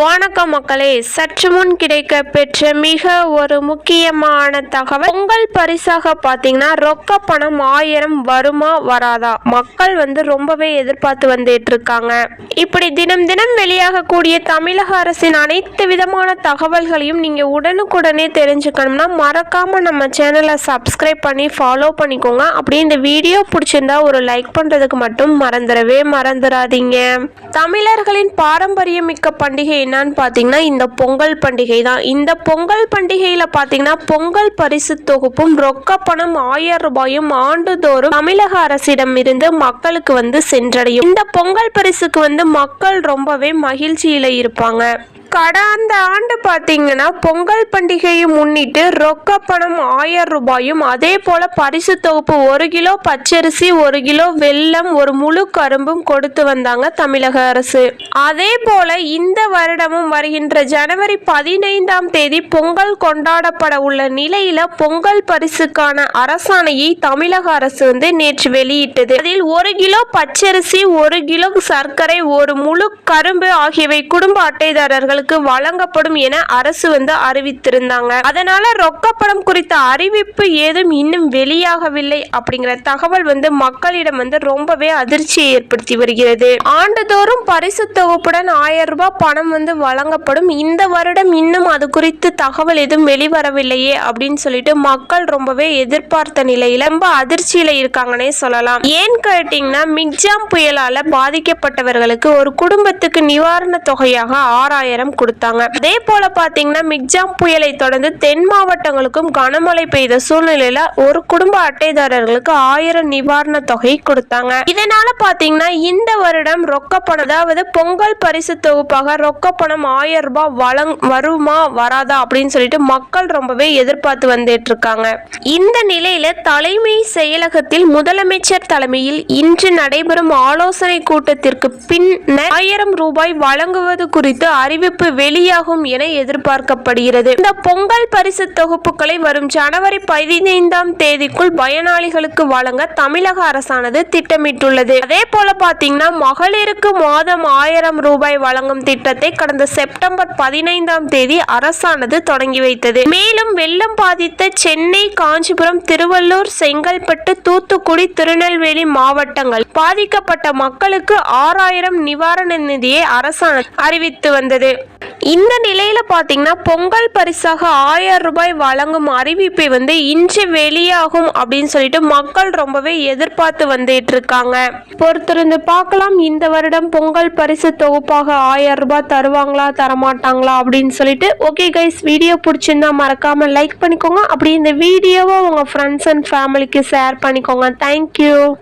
வணக்கம் மக்களே சற்று முன் கிடைக்க பெற்ற மிக ஒரு முக்கியமான தகவல் பொங்கல் பரிசாக பார்த்தீங்கன்னா ரொக்க பணம் ஆயிரம் வருமா வராதா? மக்கள் வந்து ரொம்பவே எதிர்பார்த்து வந்துட்டு இருக்காங்க இப்படி தினம் தினம் வெளியாகக்கூடிய தமிழக அரசின் அனைத்து விதமான தகவல்களையும் நீங்க உடனுக்குடனே தெரிஞ்சுக்கணும்னா மறக்காம நம்ம சேனலை சப்ஸ்கிரைப் பண்ணி ஃபாலோ பண்ணிக்கோங்க. அப்படியே இந்த வீடியோ பிடிச்சிருந்தா ஒரு லைக் பண்றதுக்கு மட்டும் மறந்துடவே மறந்துடாதீங்க. தமிழர்களின் பாரம்பரியமிக்க பண்டிகை என்னன்னு பார்த்தீங்கன்னா இந்த பொங்கல் பண்டிகை தான் இந்த பொங்கல் பண்டிகையில் பார்த்தீங்கன்னா பொங்கல் பரிசு தொகுப்பும் ரொக்க பணம் ஆயிரம் ரூபாயும் ஆண்டுதோறும் தமிழக அரசிடம் இருந்து மக்களுக்கு வந்து சென்றடையும். இந்த பொங்கல் பரிசுக்கு வந்து மக்கள் ரொம்பவே மகிழ்ச்சியில் இருப்பாங்க. கடந்த ஆண்டு பார்த்தீங்கன்னா பொங்கல் பண்டிகையை முன்னிட்டு ரொக்க பணம் ஆயிரம் ரூபாயும் அதே போல பரிசு தொகுப்பு ஒரு கிலோ பச்சரிசி ஒரு கிலோ வெல்லம் ஒரு முழு கரும்பும் கொடுத்து வந்தாங்க தமிழக அரசு. அதே போல இந்த வருடமும் வருகின்ற ஜனவரி பதினைந்தாம் தேதி பொங்கல் கொண்டாடப்பட உள்ள நிலையில பொங்கல் பரிசுக்கான அரசாணையை தமிழக அரசு வந்து நேற்று வெளியிட்டது. அதில் ஒரு கிலோ பச்சரிசி ஒரு கிலோ சர்க்கரை ஒரு முழு கரும்பு ஆகியவை குடும்ப அட்டைதாரர்கள் அவர்களுக்கு வழங்கப்படும் என அரசு வந்து அறிவித்திருந்தாங்க. அதனால ரொக்கப்படம் குறித்த அறிவிப்பு ஏதும் இன்னும் வெளியாகவில்லை அப்படிங்கிற தகவல் வந்து மக்களிடம் வந்து ரொம்பவே அதிர்ச்சியை ஏற்படுத்தி வருகிறது. ஆண்டுதோறும் பரிசு தொகுப்புடன் ஆயிரம் ரூபாய் பணம் வந்து வழங்கப்படும். இந்த வருடம் இன்னும் அது குறித்து தகவல் எதுவும் வெளிவரவில்லையே அப்படின்னு சொல்லிட்டு மக்கள் ரொம்பவே எதிர்பார்த்த நிலையில ரொம்ப அதிர்ச்சியில இருக்காங்கன்னே சொல்லலாம். ஏன் கேட்டீங்கன்னா மிக்ஜாம் புயலால பாதிக்கப்பட்டவர்களுக்கு ஒரு குடும்பத்துக்கு நிவாரண தொகையாக ஆறாயிரம் கொடுத்தாங்க. அதே போல பாத்தீங்கன்னா மிக்ஜாம் புயலை தொடர்ந்து தென் மாவட்டங்களுக்கும் கனமழை பெய்த சூழ்நிலையில ஒரு குடும்ப அட்டைதாரர்களுக்கு ஆயிரம் நிவாரண தொகை கொடுத்தாங்க. இதனால பாத்தீங்கன்னா இந்த வருடம் ரொக்க பணம் அதாவது பொங்கல் பரிசு தொகுப்பாக ரொக்க பணம் ஆயிரம் ரூபாய் வழங் வருமா வராதா அப்படின்னு சொல்லிட்டு மக்கள் ரொம்பவே எதிர்பார்த்து வந்துட்டு இருக்காங்க இந்த நிலையில தலைமை செயலகத்தில் முதலமைச்சர் தலைமையில் இன்று நடைபெறும் ஆலோசனை கூட்டத்திற்கு பின்னர் ஆயிரம் ரூபாய் வழங்குவது குறித்து அறிவிப்பு வெளியாகும் என எதிர்பார்க்கப்படுகிறது. இந்த பொங்கல் பரிசு தொகுப்புகளை வரும் ஜனவரி பதினைந்தாம் தேதிக்குள் பயனாளிகளுக்கு வழங்க தமிழக அரசானது திட்டமிட்டுள்ளது. அதே போல பாத்தீங்கன்னா மகளிருக்கு மாதம் ஆயிரம் ரூபாய் வழங்கும் திட்டத்தை கடந்த செப்டம்பர் பதினைந்தாம் தேதி அரசானது தொடங்கி வைத்தது. மேலும் வெள்ளம் பாதித்த சென்னை காஞ்சிபுரம் திருவள்ளூர் செங்கல்பட்டு தூத்துக்குடி திருநெல்வேலி மாவட்டங்கள் பாதிக்கப்பட்ட மக்களுக்கு ஆறாயிரம் நிவாரண நிதியை அரசாங்கம் அறிவித்து வந்தது. இந்த நிலையில பாத்தீங்கன்னா பொங்கல் பரிசாக ஆயிரம் ரூபாய் வழங்கும் அறிவிப்பை வந்து இன்று வெளியாகும் அப்படின்னு சொல்லிட்டு மக்கள் ரொம்பவே எதிர்பார்த்து வந்துட்டு இருக்காங்க. பொறுத்திருந்து பார்க்கலாம். இந்த வருடம் பொங்கல் பரிசு தொகுப்பாக ஆயிரம் ரூபாய் தருவாங்களா தரமாட்டாங்களா அப்படின்னு சொல்லிட்டு. ஓகே கைஸ் வீடியோ பிடிச்சிருந்தா மறக்காம லைக் பண்ணிக்கோங்க. அப்படி இந்த வீடியோவை உங்க ஃப்ரெண்ட்ஸ் அண்ட் ஃபேமிலிக்கு ஷேர் பண்ணிக்கோங்க. Thank you